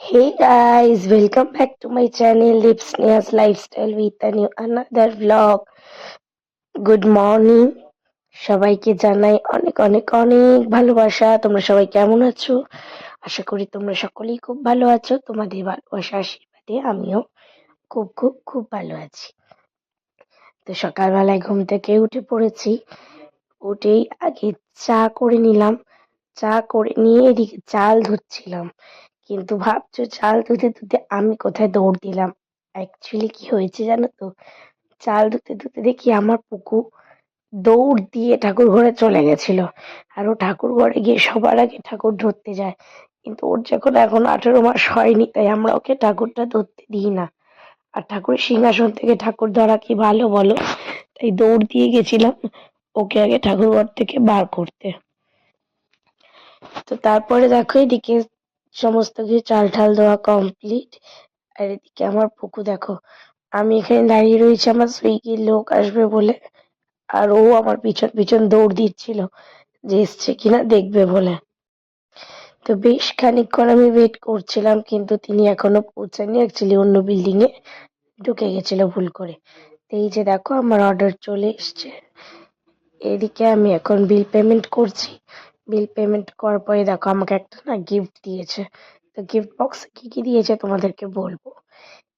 Guys, welcome back to my channel Lips Nails Lifestyle with a new another vlog. Good morning সবাইকে জানাই অনেক অনেক অনেক ভালোবাসা। তোমরা সবাই কেমন আছো? আশা করি তোমরা সকলেই খুব ভালো আছো। তোমাদের ভালোবাসা আশীর্বাদে আমিও খুব খুব খুব ভালো আছি। তো সকালবেলায় ঘুম থেকে উঠে পড়েছি। উঠেই আগে চা করে নিলাম। চা করে নিয়ে এদিকে চাল ধুচ্ছিলাম। কিন্তু ভাবছ, চাল ধুতে ধুতে আমি কোথায় দৌড় দিলাম? অ্যাকচুয়ালি কি হয়েছে জানো তো? চাল ধুতে ধুতে দেখি আমার পুকু দৌড় দিয়ে ঠাকুর ঘরে চলে গেছিল। আর ও ঠাকুর ঘরে গিয়ে সবার আগে ঠাকুর ধরতে যায়। কিন্তু ওর যখন এখন আঠেরো মাস হয়নি, তাই আমরা ওকে ঠাকুরটা ধরতে দিই না। আর ঠাকুরের সিংহাসন থেকে ঠাকুর ধরা কি ভালো বলো? তাই দৌড় দিয়ে গেছিলাম ওকে আগে ঠাকুর ঘর থেকে বার করতে। তো তারপরে দেখো এদিকে সমস্ত কিছু চাল ঠাল দেওয়া কমপ্লিট আর এদিকে আমার পুকু দেখো, আমি এখানে দাঁড়িয়ে রয়েছি, আমার সুইগির লোক আসবে বলে। আর ও আমার পিছন পিছন দৌড় দিচ্ছিল, যে এসছে কিনা দেখবে বলে। তো বেশ খানিকক্ষণ আমি ওয়েট করছিলাম, কিন্তু তিনি এখনও পৌঁছাননি অ্যাকচুয়ালি অন্য বিল্ডিং এ ঢুকে গেছিল ভুল করে। এই যে দেখো, আমার অর্ডার চলে এসছে। এদিকে আমি এখন বিল পেমেন্ট করছি। বিল পেমেন্ট করার পরে দেখো আমাকে একটা না গিফট দিয়েছে। তো গিফট বক্স কি কি দিয়েছে তোমাদেরকে বলব?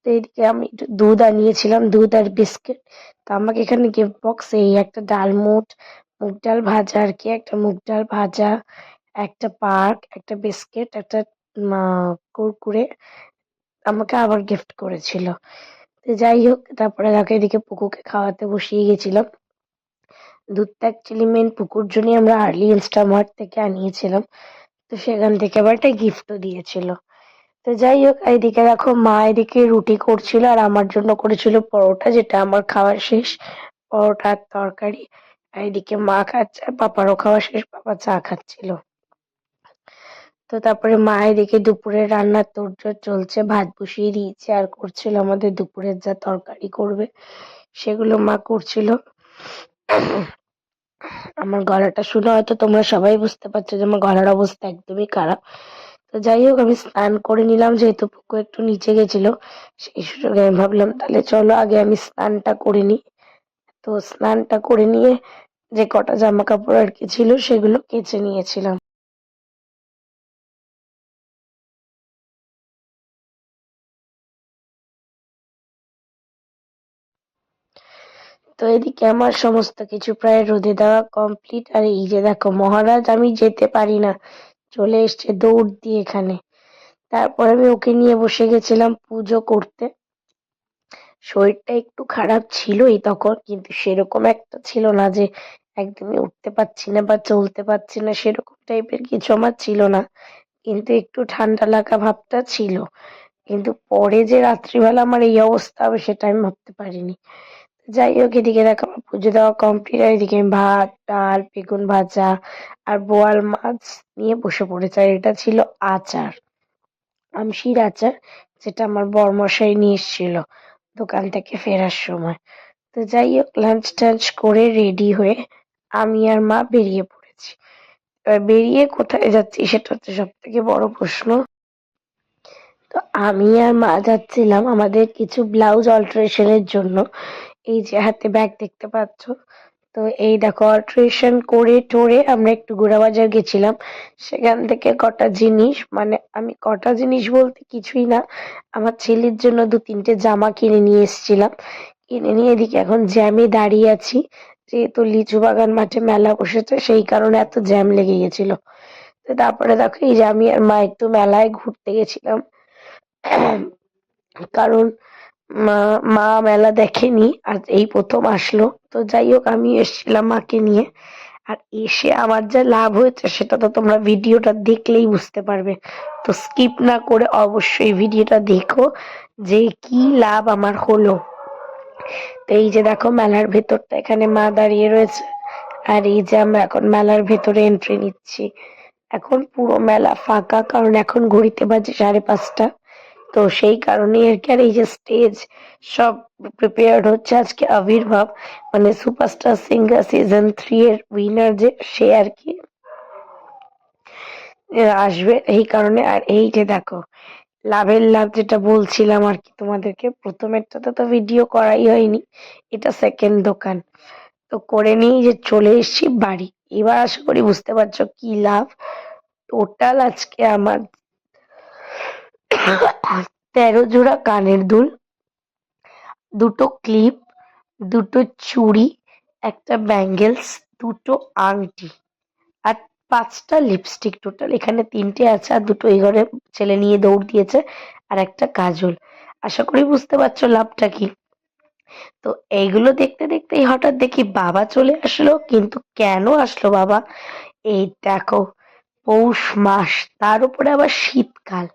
তো এদিকে আমি একটু দুধ আনিয়েছিলাম, দুধ আর বিস্কিট তো আমাকে এখানে গিফট বক্স এই একটা ডালমুট মুগ ডাল ভাজা আর কি, একটা মুগ ডাল ভাজা, একটা পার্ক, একটা বিস্কিট একটা কুরকুরে আমাকে আবার গিফট করেছিল। তো যাই হোক, তারপরে দেখো এদিকে পুকুকে খাওয়াতে বসিয়ে গেছিলাম। দুধটা অ্যাকচুয়ালি মেন পুকুর জন্যই আমরা আর্লি ইনস্টামার্ট থেকে আনিয়েছিলাম। তো সেখান থেকে আবার একটা গিফটও দিয়েছিল। তো যাই হোক, এদিকে দেখো মা এদিকে রুটি করছিল আর আমার জন্য করেছিল পরোটা, যেটা আমার খাওয়া শেষ। পরোটা আর তরকারি। আর এদিকে মা খাচ্ছে আর পাপারও খাওয়া শেষ, পাপা চা খাচ্ছিল। তো তারপরে মা এদিকে দুপুরের রান্নার তোড়জোড় চলছে, ভাত বসিয়ে দিয়েছে আর করছিল আমাদের দুপুরের যা তরকারি করবে, সেগুলো মা করছিল। আমার গলাটা শুনে হয়তো তোমরা সবাই বুঝতে পারছ যে আমার গলার অবস্থা একদমই খারাপ। তো যাই হোক, আমি স্নান করে নিলাম, যেহেতু পুকু একটু নিচে গেছিল, সেই সুযোগে আমি ভাবলাম, তাহলে চলো আগে আমি স্নানটা করে নিই। তো স্নানটা করে নিয়ে যে কটা জামা কাপড় আর কি ছিল, সেগুলো কেচে নিয়েছিলাম। তো এদিকে আমার সমস্ত কিছু প্রায় রোদে দেওয়া কমপ্লিট আর এই যে দেখো, মহারাজ, আমি যেতে পারি না। চলে এসছে দৌড় দিয়ে এখানে। তারপর আমি ওকে নিয়ে বসে গেছিলাম পুজো করতে। শরীরটা একটু খারাপ ছিলই তখন, কিন্তু সেরকম একটা ছিল না যে একদমই উঠতে পারছি না বা চলতে পারছি না, সেরকম টাইপের কিছু আমার ছিল না। কিন্তু একটু ঠান্ডা লাগা ভাবটা ছিল। কিন্তু পরে যে রাত্রিবেলা আমার এই অবস্থা হবে, সেটা আমি ভাবতে পারিনি। যাই হোক এদিকে দেখো, আমার পুজো দেওয়া কমপ্লিট আর এদিকে ভাত, ডাল, বেগুন ভাজা আর বোয়াল মাছ নিয়ে বসে পড়েছি, আর এটা ছিল আচার, আমশির আচার, যেটা আমার বরমশাই নিয়ে এসেছিল দোকান থেকে ফেরার সময়। তো যাই হোক লাঞ্চ টাঞ্চ করে রেডি হয়ে আমি আর মা বেরিয়ে পড়েছি। এবার বেরিয়ে কোথায় যাচ্ছি সেটা হচ্ছে সব থেকে বড় প্রশ্ন। তো আমি আর মা যাচ্ছিলাম আমাদের কিছু ব্লাউজ অল্টারেশনের জন্য। এই যে হাতে ব্যাগ দেখতে পাচ্ছ। তো এই দেখো অল্টারেশন করে টোরে আমরা একটু গোড়াবাজার গেছিলাম। সেখান থেকে কটা জিনিস মানে আমি কটা জিনিস বলতে কিছুই না, আমার ছেলের জন্য দু তিনটে জামা কিনে নিয়ে এসেছিলাম। কিনে নিয়ে এদিকে এখন জ্যামে দাঁড়িয়ে আছি। যেহেতু লিচু বাগান মাঠে মেলা বসেছে, সেই কারণে এত জ্যাম লেগে গেছিল। তো তারপরে দেখো, এই যে আমি আর মা একটু মেলায় ঘুরতে গেছিলাম। কারণ মা মা মেলা দেখেনি আর এই প্রথম আসলো। তো যাই হোক আমি এসেছিলাম মাকে নিয়ে। আর এসে আমার যা লাভ হয়েছে, সেটা তো তোমরা ভিডিওটা দেখলেই বুঝতে পারবে। তো স্কিপ না করে অবশ্যই ভিডিওটা দেখো, যে কি লাভ আমার হলো। তো এই যে দেখো, মেলার ভেতরটা এখানে মা দাঁড়িয়ে রয়েছে। আর এই যে আমরা এখন মেলার ভেতরে এন্ট্রি নিচ্ছি। এখন পুরো মেলা ফাঁকা, কারণ এখন ঘড়িতে বাজে সাড়ে পাঁচটা। তো সেই কারণে আর কি, আর এই যে স্টেজ সব প্রিপেয়ার্ড হচ্ছে আজকে আবির্ভাব মানে সুপারস্টার সিঙ্গার সিজন থ্রি এর উইনার যে, সে আর কি আসবে এই কারণে। আর এই যে দেখো, লাভের লাভ যেটা বলছিলাম আর কি তোমাদেরকে, প্রথমেরটাতে তো ভিডিও করাই হয়নি, এটা সেকেন্ড দোকান। তো করে নিয়ে যে চলে এসেছি বাড়ি। এবার আশা করি বুঝতে পারছ কি লাভ? টোটাল আজকে আমার তেরো জোড়া কানের দুল, দুটো ক্লিপ দুটো চুড়ি, একটা ব্যাঙ্গেলস দুটো আংটি আর পাঁচটা লিপস্টিক টোটাল এখানে তিনটে আছে আর দুটো এই ঘরে ছেলে নিয়ে দৌড় দিয়েছে আর একটা কাজল। আশা করি বুঝতে পারছ লাভটা কি। তো এইগুলো দেখতে দেখতেই হঠাৎ দেখি বাবা চলে আসলো, কিন্তু কেন আসলো বাবা? এই দেখো, পৌষ মাস, তার উপরে আবার শীতকাল।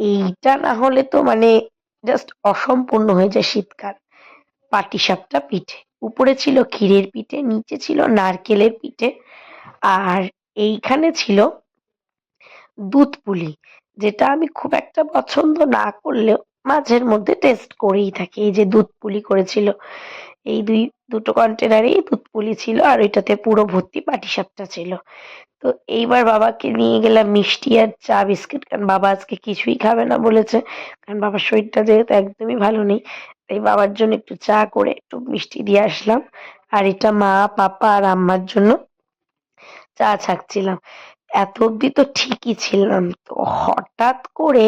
এইটা না হলে তো মানে জাস্ট অসম্পূর্ণ হয়ে যায় শীতকাল। পাটিসাপটা পিঠে, উপরে ছিল ক্ষীরের পিঠে, নিচে ছিল নারকেলের পিঠে, আর এইখানে ছিল দুধ পুলি, যেটা আমি খুব একটা পছন্দ না করলেও মাঝের মধ্যে টেস্ট করেই থাকি। এই যে দুধ পুলি করেছিল এই দুই, দুটো কন্টেনারেই দুধ পুলি ছিল আর ওইটাতে পুরো ভর্তি পাটিসাপটা ছিল। তো এইবার বাবাকে নিয়ে গেলাম মিষ্টি আর চা বিস্কিট, কারণ বাবা আজকে কিছুই খাবে না বলেছে, কারণ বাবার শরীরটা যেহেতু একদমই ভালো নেই, তাই বাবার জন্য একটু চা করে একটু মিষ্টি দিয়ে আসলাম। আর এটা মা, পাপা আর আম্মার জন্য চা ছাকছিলাম। এত অব্দি তো ঠিকই ছিলাম। তো হঠাৎ করে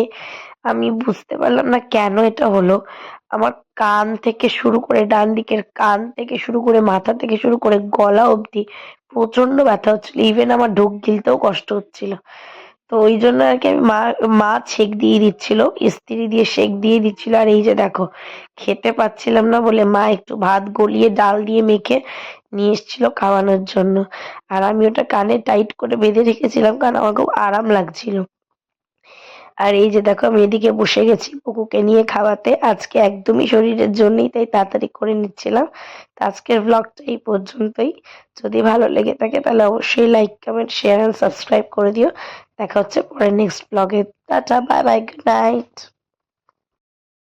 আমি বুঝতে পারলাম না কেন এটা হলো। আমার কান থেকে শুরু করে ডান দিকের কান থেকে শুরু করে মাথা থেকে শুরু করে গলা অবধি প্রচণ্ড ব্যথা হচ্ছিল। ইভেন আমার ঢোক গিলতেও কষ্ট হচ্ছিল। তো ওই জন্য আর কি আমি মা মা ছেক দিয়ে দিচ্ছিল ইস্ত্রি দিয়ে সেক দিয়ে দিচ্ছিল। আর এই যে দেখো, খেতে পাচ্ছিলাম না বলে মা একটু ভাত গলিয়ে ডাল দিয়ে মেখে নিয়ে এসেছিল খাওয়ানোর জন্য। আর আমি ওটা কানে টাইট করে বেঁধে রেখেছিলাম কারণ আমার খুব আরাম লাগছিল। আর এই যে দেখো, আমি এদিকে বসে গেছি পুকুকে নিয়ে খাওয়াতে। আজকে একদমই শরীরের জন্যই তাই তাড়াতাড়ি করে নিচ্ছিলাম। তো আজকের ব্লগটা এই পর্যন্তই। যদি ভালো লেগে থাকে তাহলে অবশ্যই like comment share and subscribe করে দিও। দেখা হচ্ছে পরে নেক্সট ব্লগে tata bye bye good night